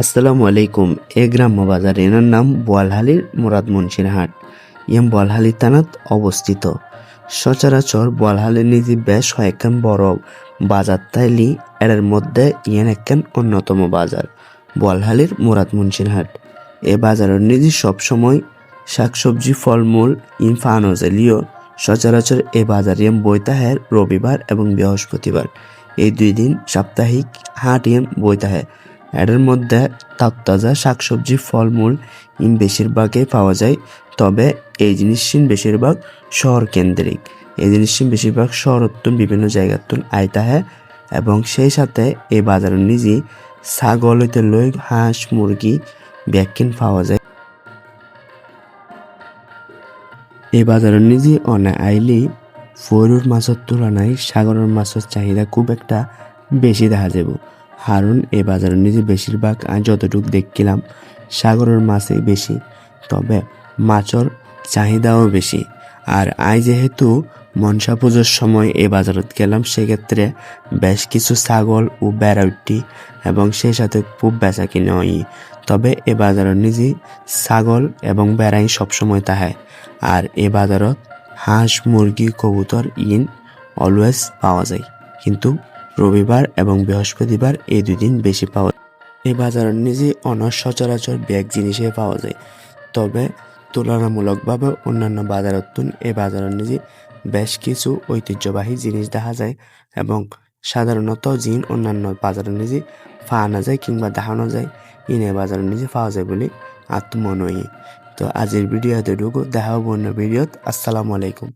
আসসালামু আলাইকুম, এ গ্রাম্য বাজার এনার নাম বোয়ালহালির মুরাদ মুন্সির হাট। ইয়াম বোয়ালহালি থানাত অবস্থিত। সচরাচর বোয়ালহালির নিজে বেশ কয়েকখান বড় বাজার তাইলি এর মধ্যে ইয়ান একখান অন্যতম বাজার, বোয়ালহালির মুরাদ মুন্সির হাট। এ বাজারের নিজে সবসময় শাকসবজি, ফলমূল ইন ফানজেলিও সচরাচর এ বাজার ইয়াম বইতাহের রবিবার এবং বৃহস্পতিবার। এই দুই দিন সাপ্তাহিক হাট ইয়াম বইতাহে এর মধ্যে তাজা শাকসবজি, ফলমূল ইন বেশিরভাগই পাওয়া যায়। তবে এই জিনিসিন বেশিরভাগ শহর কেন্দ্রিক এই জিনিসিন বেশিরভাগ শহরত্ব বিভিন্ন জায়গার তুন আইতা হয়, এবং সেই সাথে এই বাজারের নিজে ছাগল হইতে লই হাঁস, মুরগি ব্যাকিন পাওয়া যায়। এই বাজারের নিজে অনে আইলি ফয়রুর মাছের তুলনায় সাগরের মাছের চাহিদা খুব একটা বেশি দেখা যাব। কারণ এ বাজারের নিজে বেশিরভাগ যতটুকু দেখছিলাম, সাগরের মাছই বেশি। তবে মাছর চাহিদাও বেশি। আর আই যেহেতু মনসা পুজোর সময় এই বাজারত গেলাম, সেক্ষেত্রে বেশ কিছু ছাগল ও বেড়াউটি এবং সেই সাথে খুব বেচা কিনে তবে এ বাজারের নিজে ছাগল এবং বেড়াই সবসময় তাহে। আর এ বাজারত হাঁস, মুরগি, কবুতর, ইন অলওয়েজ পাওয়া যায়। কিন্তু রবিবার এবং বৃহস্পতিবার এই দুই দিন বেশি পাওয়া এই বাজারের নিজে অনর সচরাচর ব্যাগ জিনিসে পাওয়া যায়। তবে তুলনামূলকভাবে অন্যান্য বাজারের তুন এই বাজারের নিজে বেশ কিছু ঐতিহ্যবাহী জিনিস দেখা যায় এবং সাধারণত জিন অন্যান্য বাজারের নিজে পাওয়া যায় কিংবা দেখানো যায়। ইনে বাজারের নিজে পাওয়া যায় বলে আত্মমনয়ী। তো আজের ভিডিও এতটুকু দেখা হব অন্য ভিডিওত। আসসালামু আলাইকুম।